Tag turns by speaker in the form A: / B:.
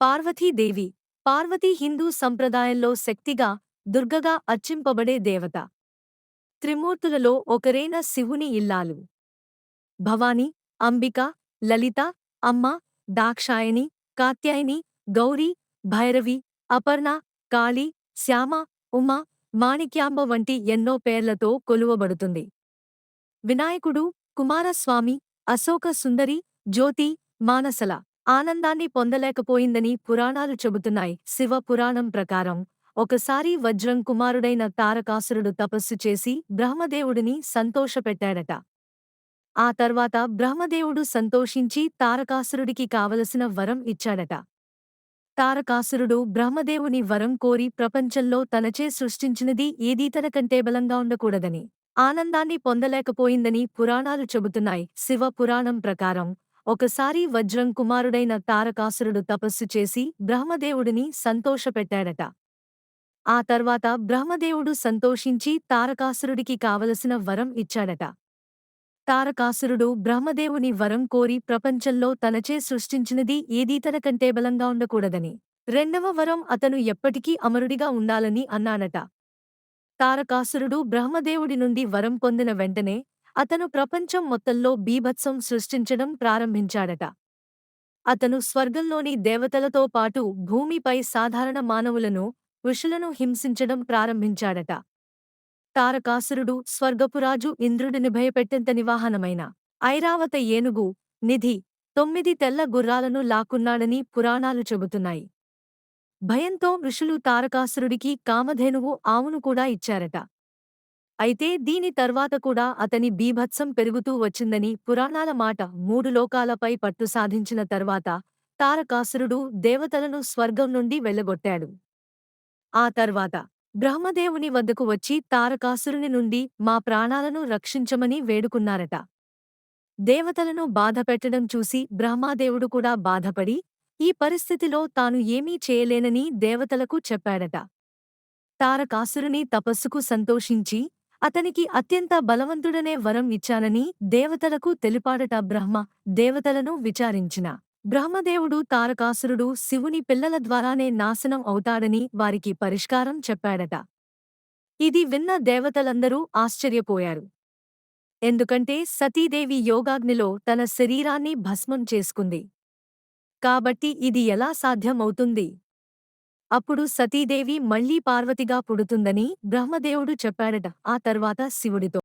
A: పార్వతీదేవి. పార్వతీ హిందూ సంప్రదాయంలో శక్తిగా దుర్గగా అర్చింపబడే దేవత. త్రిమూర్తులలో ఒకరైన శివుని ఇల్లాలు. భవాని అంబిక లలిత అమ్మ దాక్షాయణి కాత్యాయని గౌరీ భైరవి అపర్ణ కాళి శ్యామ ఉమ మాణిక్యాంబ వంటి ఎన్నో పేర్లతో కొలువబడుతుంది. వినాయకుడు కుమారస్వామి అశోక సుందరి జ్యోతి మానసల. ఆనందాన్ని పొందలేకపోయిందని పురాణాలు చెబుతున్నాయి. శివ పురాణం ప్రకారం ఒకసారి వజ్రం కుమారుడైన తారకాసురుడు తపస్సు చేసి బ్రహ్మదేవుడిని సంతోషపెట్టాడట. ఆ తర్వాత బ్రహ్మదేవుడు సంతోషించి తారకాసురుడికి కావలసిన వరం ఇచ్చాడట. తారకాసురుడు బ్రహ్మదేవుని వరం కోరి ప్రపంచంలో తనచే సృష్టించినది ఏదీ తనకంటే బలంగా ఉండకూడదని ఆనందాన్ని పొందలేకపోయిందని పురాణాలు చెబుతున్నాయి. శివ పురాణం ప్రకారం ఒకసారి వజ్రం కుమారుడైన తారకాసురుడు తపస్సు చేసి బ్రహ్మదేవుడిని సంతోషపెట్టాడట. ఆ తర్వాత బ్రహ్మదేవుడు సంతోషించి తారకాసురుడికి కావలసిన వరం ఇచ్చాడట. తారకాసురుడు బ్రహ్మదేవుని వరం కోరి ప్రపంచంలో తనచే సృష్టించినది ఏదీ తనకంటే బలంగా ఉండకూడదని రెండవ వరం అతను ఎప్పటికీ అమరుడిగా ఉండాలని అన్నాడట తారకాసురుడు బ్రహ్మదేవుడి నుండి వరం పొందిన వెంటనే అతను ప్రపంచం మొత్తంలో బీభత్సం సృష్టించడం ప్రారంభించాడట. అతను స్వర్గంలోని దేవతలతో పాటు భూమిపై సాధారణ మానవులను ఋషులను హింసించడం ప్రారంభించాడట. తారకాసురుడు స్వర్గపురాజు ఇంద్రుడిని భయపెట్టెంత నివాహనమైన ఐరావత ఏనుగు నిధి తొమ్మిది తెల్ల గుర్రాలను లాక్కున్నాడని పురాణాలు చెబుతున్నాయి. భయంతో ఋషులు తారకాసురుడికి కామధేనువు ఆవును కూడా ఇచ్చారట. అయితే దీని తర్వాత కూడా అతని బీభత్సం పెరుగుతూ వచ్చిందని పురాణాల మాట మూడు లోకాలపై పట్టు సాధించిన తర్వాత తారకాసురుడు దేవతలను స్వర్గం నుండి వెళ్ళగొట్టాడు. ఆ తర్వాత బ్రహ్మదేవుని వద్దకు వచ్చి తారకాసురుని నుండి మా ప్రాణాలను రక్షించమని వేడుకున్నారట. దేవతలను బాధపెట్టడం చూసి బ్రహ్మాదేవుడు కూడా బాధపడి ఈ పరిస్థితిలో తాను ఏమీ చేయలేనని దేవతలకు చెప్పాడట. తారకాసురుని తపస్సుకు సంతోషించి అతనికి అత్యంత బలవంతుడనే వరం ఇచ్చానని దేవతలకు తెలిపాడట బ్రహ్మ దేవతలను విచారించిన. బ్రహ్మదేవుడు తారకాసురుడు శివుని పిల్లల ద్వారానే నాశనం అవుతాడని వారికి పరిష్కారం చెప్పాడట. ఇది విన్న దేవతలందరూ ఆశ్చర్యపోయారు. ఎందుకంటే సతీదేవి యోగాగ్నిలో తన శరీరాన్ని భస్మం చేసుకుంది. కాబట్టి ఇది ఎలా సాధ్యమవుతుంది? అప్పుడు సతీదేవి మళ్ళీ పార్వతిగా పుడుతుందని బ్రహ్మదేవుడు చెప్పాడట ఆ తర్వాత శివుడితో.